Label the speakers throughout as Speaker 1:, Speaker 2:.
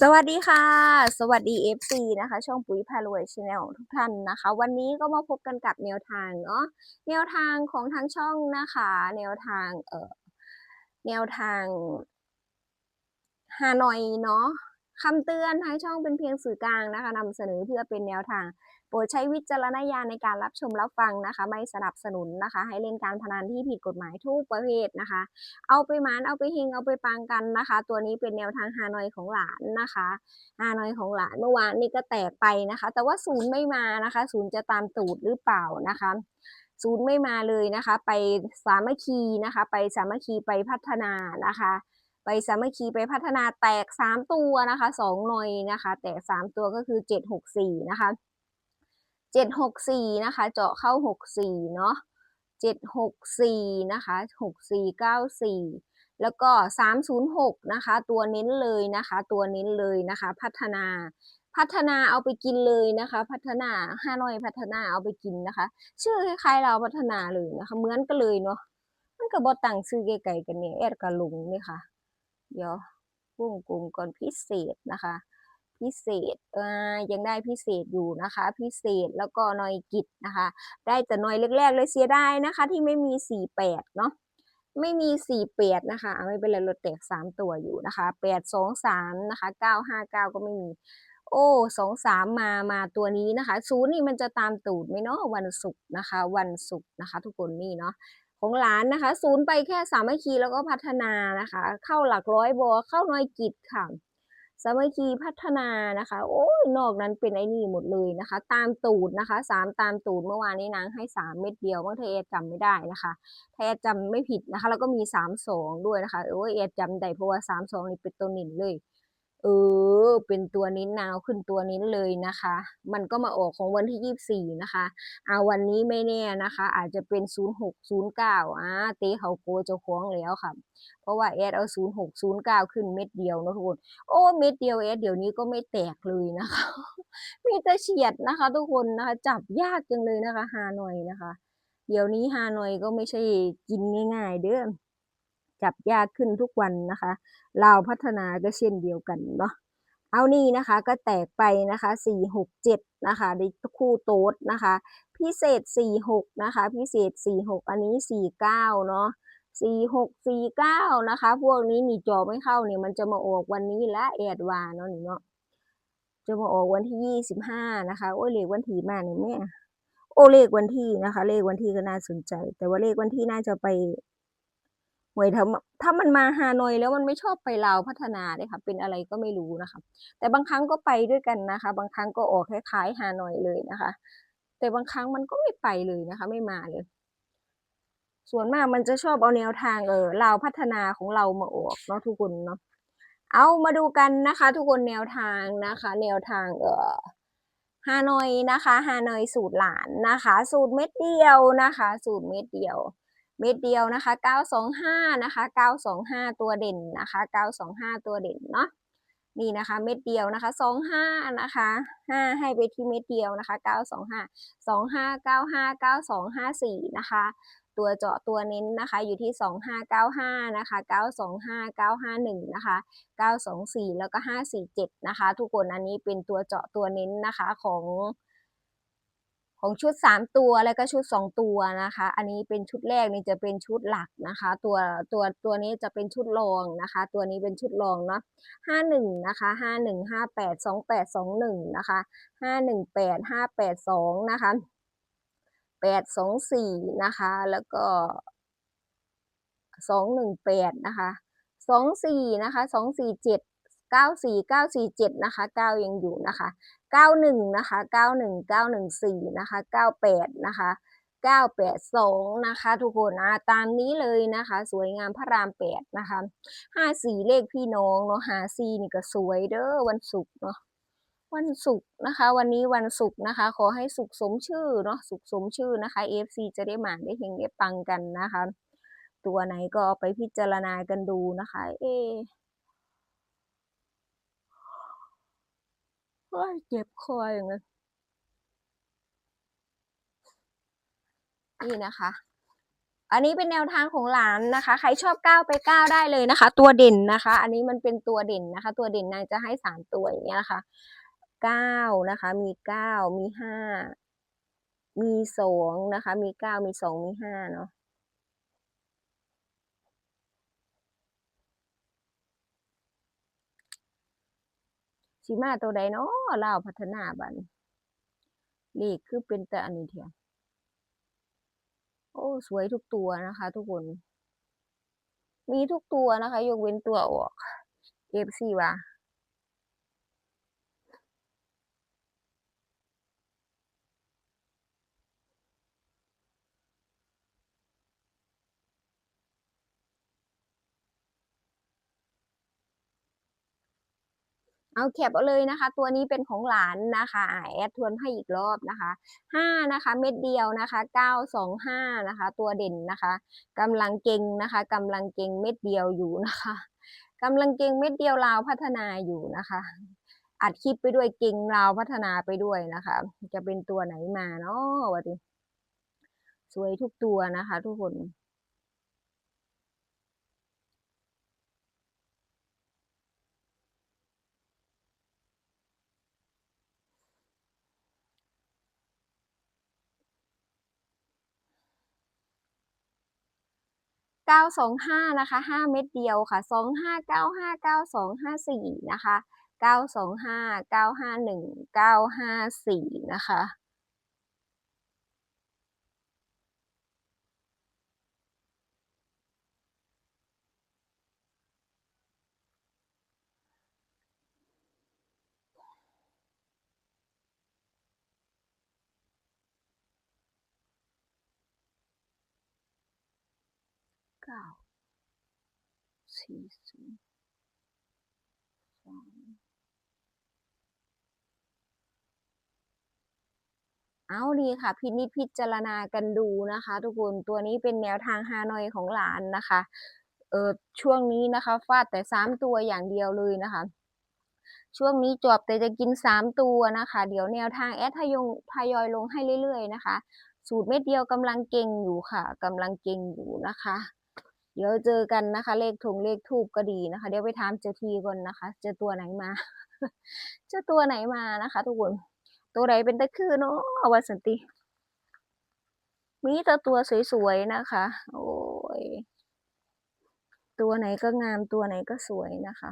Speaker 1: สวัสดีค่ะ สวัสดี FC นะคะ ช่องปุ๋ยพารวยชาแนลทุกท่านนะคะ วันนี้ก็มาพบกันกับแนวทางเนาะแนวทางของทางช่องนะคะ แนวทางเอ่อแนวทางฮานอยเนาะคำเตือนทางช่องเป็นเพียงสื่อกลางนะคะนำเสนอเพื่อเป็นแนวทาง ปรดใช้วิจารณญาณในการรับชมรับฟังนะคะ ไม่สนับสนุนนะคะ ให้เล่นการพนันที่ผิดกฎหมายทุกประเภทนะคะ เอาไปหมานเอาไปเฮงเอาไปปังกันนะคะ ตัวนี้เป็นแนวทางฮานอยของหลานนะคะฮานอยของหลานเมื่อวานนี้ก็แตกไปนะคะ แต่ว่าศูนย์ไม่มานะคะ ศูนย์จะตามตูดหรือเปล่านะคะศูนย์ไม่มาเลยนะคะ ไปสามัคคีนะคะ ไปสามัคคีไปพัฒนานะคะไปสามัคคีไปพัฒนาแตกสามตัวนะคะสองหน่อยนะคะ แตกสามตัวก็คือเจ็ดหกสี่นะคะ เจ็ดหกสี่นะคะ เจาะเข้าหกสี่เนาะเจ็ดหกสี่นะคะหกสี่เก้าสี่แล้วก็สามศูนย์หกนะคะ ตัวเน้นเลยนะคะ ตัวเน้นเลยนะคะ พัฒนาพัฒนาเอาไปกินเลยนะคะ พัฒนาห้าน้อยพัฒนาเอาไปกินนะคะ ชื่อคล้ายๆเราพัฒนาเลยนะคะเหมือนกันเลยเนาะมันก็บอตังชื่อไกลๆกันเนี่ยแอดกับลุงนี่ค่ะเดี๋ยววงกลมก่อนพิเศษนะคะ พิเศษอ่ายังได้พิเศษอยู่นะคะ พิเศษแล้วก็นอยกิจนะคะ ได้แต่นอยแรกๆเลยเสียไดายนะคะ ที่ไม่มีสี่แปดเนาะไม่มีสี่แปดนะคะ ไม่เป็นไรราแตกสามตัวอยู่นะคะแปดสองสามนะคะเก้าห้าเก้าก็ไม่มี โอ้สองสามมามาตัวนี้นะคะศูนย์นี่มันจะตามตูดไหมเนาะวันศุกร์นะคะ วันศุกร์นะคะ ทุกคนนี่เนาะของหลานนะคะ ศูนย์ไปแค่สามัคคีแล้วก็พัฒนานะคะ เข้าหลักร้อยบอเข้าน้อยกิจค่ะ สามัคคีพัฒนานะคะ โอ้ยนอกนั้นเป็นไอ้นี่หมดเลยนะคะ ตามตูดนะคะสามตามตูดเมื่อวานนี้นางให้สามเม็ดเดียวบางทีเอจำไม่ได้นะคะถ้าเอจำไม่ผิดนะคะ แล้วก็มีสามสองด้วยนะคะโอ้ยเอจำได้เพราะว่าสามสองนี่เป็นตัวหนินเลย เออ เป็นตัวนิ้นนาวขึ้นตัวนิ้นเลยนะคะ มันก็มาออกของวันที่ยี่สี่นะคะเอาวันนี้ไม่แน่นะคะ อาจจะเป็นศูนย์หกศูนย์เก้าอ่าเตเขาโกเจ้าของแล้วค่ะ เพราะว่าแอดเอาศูนย์หกศูนย์เก้าขึ้นเม็ดเดียวนะทุกคนโอ้เม็ดเดียวแอดเดี๋ยวนี้ก็ไม่แตกเลยนะคะ มีแต่เฉียดนะคะ ทุกคนนะคะ จับยากจังเลยนะคะฮานอยนะคะ เดี๋ยวนี้ฮานอยก็ไม่ใช่กินง่ายๆเด้อ จับยากขึ้นทุกวันนะคะลาพัฒนาก็เช่นเดียวกันเนาะเอานี่นะคะก็แตกไปนะคะสี่หกเจ็ดนะคะในคู่โต๊ดนะคะ พิเศษสี่หกนะคะ พิเศษสี่หกอันนี้สี่เก้าเนาะสี่หกสี่เก้านะคะ พวกนี้นี่จอไม่เข้าเนี่ยมันจะมาออกวันนี้และแอดวาเนาะนี่เนาะจะมาออกวันที่ยี่สิบห้านะคะ โอ้ยเลขวันที่มาเนี่ยแม่โอ้เลขวันที่นะคะ เลขวันที่ก็น่าสนใจ แต่ว่าเลขวันที่น่าจะไป หวยถ้าถ้ามันมาฮานอยแล้วมันไม่ชอบไปลาวพัฒนาเลยค่ะ เป็นอะไรก็ไม่รู้นะคะ แต่บางครั้งก็ไปด้วยกันนะคะ บางครั้งก็ออกคล้ายๆฮานอยเลยนะคะ แต่บางครั้งมันก็ไม่ไปเลยนะคะ ไม่มาเลย ส่วนมากมันจะชอบเอาแนวทางเออลาวพัฒนาของเรามาออกเนาะทุกคนเนาะเอามาดูกันนะคะ ทุกคนแนวทางนะคะ แนวทางเออฮานอยนะคะฮานอยสูตรหลานนะคะ สูตรเม็ดเดียวนะคะ สูตรเม็ดเดียว เม็ดเดียวนะคะ 925 นะคะ 925 ตัวเด่นนะคะ 925 ตัวเด่นเนาะนี่นะคะ เม็ดเดียวนะคะ 25 นะคะ 5 ให้ไปที่เม็ดเดียวนะคะ 925 25 95 9254 นะคะ ตัวเจาะตัวเน้นนะคะ อยู่ที่ 2595 นะคะ 925 951 นะคะ 924 แล้วก็ 547 นะคะ ทุกคนอันนี้เป็นตัวเจาะตัวเน้นนะคะของ ของชุด 3 ตัวแล้วก็ชุด 2 ตัวนะคะ อันนี้เป็นชุดแรกนี่จะเป็นชุดหลักนะคะ ตัวตัวตัวนี้จะเป็นชุดรองนะคะ ตัวนี้เป็นชุดรองเนาะ51นะคะ51 58 28 21นะคะ518 582นะคะ824นะคะ แล้วก็218นะคะ24นะคะ247 94 947นะคะ9ยังอยู่นะคะ91นะคะ91 914นะคะ98นะคะ982นะคะ ทุกคนอะตามนี้เลยนะคะ สวยงามพระราม8นะคะ54เลขพี่น้องเนาะ54นี่ก็สวยเด้อวันศุกร์เนาะวันศุกร์นะคะ วันนี้วันศุกร์นะคะ ขอให้สุขสมชื่อเนาะสุขสมชื่อนะคะ AFC จะได้หมานได้เฮงได้ปังกันนะคะ ตัวไหนก็เอาไปพิจารณากันดูนะคะ เอ เฮ้ยเจ็บคออย่างเลยนี่นะคะ อันนี้เป็นแนวทางของหลานนะคะ ใครชอบก้าวไปก้าวได้เลยนะคะ ตัวเด่นนะคะ อันนี้มันเป็นตัวเด่นนะคะ ตัวเด่นนางจะให้สามตัวอย่างเงี้ยนะคะเก้านะคะ มีเก้ามีห้ามีสองนะคะ มีเก้ามีสองมีห้าเนาะ สีมาตัวใดเนาะลาวพัฒนาบันเลขคือเป็นแต่อันนี้เทียโอ้สวยทุกตัวนะคะ ทุกคน มีทุกตัวนะคะ ยกเว้นตัวออก FC ว่ะ เอาแคปเอาเลยนะคะ ตัวนี้เป็นของหลานนะคะอแอดทวนให้อีกรอบนะคะห้านะคะ เม็ดเดียวนะคะเก้าสองห้านะคะ ตัวเด่นนะคะกำลังเก่งนะคะกำลังเก่งเม็ดเดียวอยู่นะคะกำลังเก่งเม็ดเดียวลาวพัฒนาอยู่นะคะอัดคลิปไปด้วยเก่งลาวพัฒนาไปด้วยนะคะ จะเป็นตัวไหนมาเนาะวะดิสวยทุกตัวนะคะ ทุกคน เก้าสองห้านะคะห้าเม็ดเดียวค่ะสองห้าเก้าห้าเก้าสองห้าสี่นะคะเก้าสองห้าเก้าห้าหนึ่งเก้าห้าสี่นะคะ เก้าสี่ศูนย์สองเอาดีค่ะ พินิจพิจารณากันดูนะคะ ทุกคนตัวนี้เป็นแนวทางฮานอยของหลานนะคะเออช่วงนี้นะคะฟาดแต่สามตัวอย่างเดียวเลยนะคะ ช่วงนี้จอบแต่จะกินสามตัวนะคะ เดี๋ยวแนวทางแอดทยงทยอยลงให้เรื่อยๆนะคะ สูตรเม็ดเดียวกำลังเก่งอยู่ค่ะกำลังเก่งอยู่นะคะ เดี๋ยวเจอกันนะคะ เลขทงเลขทูบก็ดีนะคะ เดี๋ยวไปถามเจอทีก่อนนะคะ เจอตัวไหนมา เจอตัวไหนมานะคะ ทุกคนตัวไหนเป็นตะคือเนาะวันสันติมีแต่ตัวสวยๆนะคะ โอ้ยตัวไหนก็งามตัวไหนก็สวยนะคะ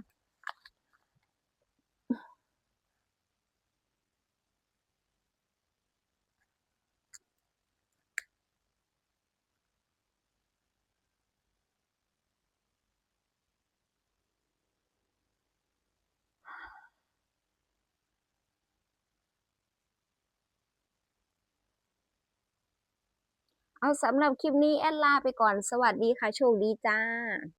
Speaker 1: เอาสำหรับคลิปนี้แอดลาไปก่อนสวัสดีค่ะ โชคดีจ้า